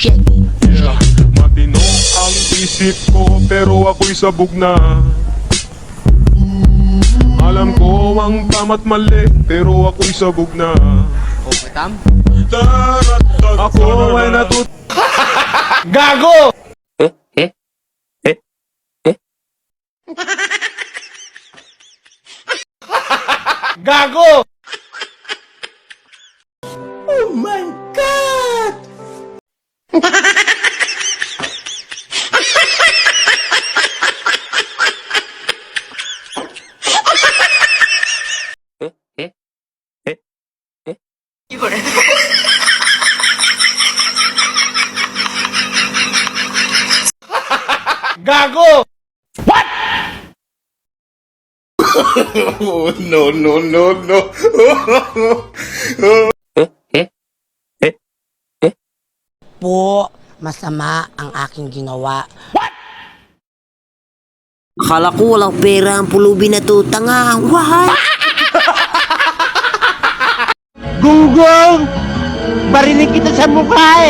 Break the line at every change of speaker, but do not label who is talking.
Shit.
Yeah, matino ang isip ko pero ako'y sabog na Alam ko ang tama't mali pero ako'y sabog na
Okay, Tam?
Ako ay natut...
Gago! Gago! Gago! What? oh, no, no, no, no.
Po, masama ang aking ginawa.
Akala ko walang pera ang pulubi na to. Tanga, what?
Gunggong! Barinig kita sa mukha eh!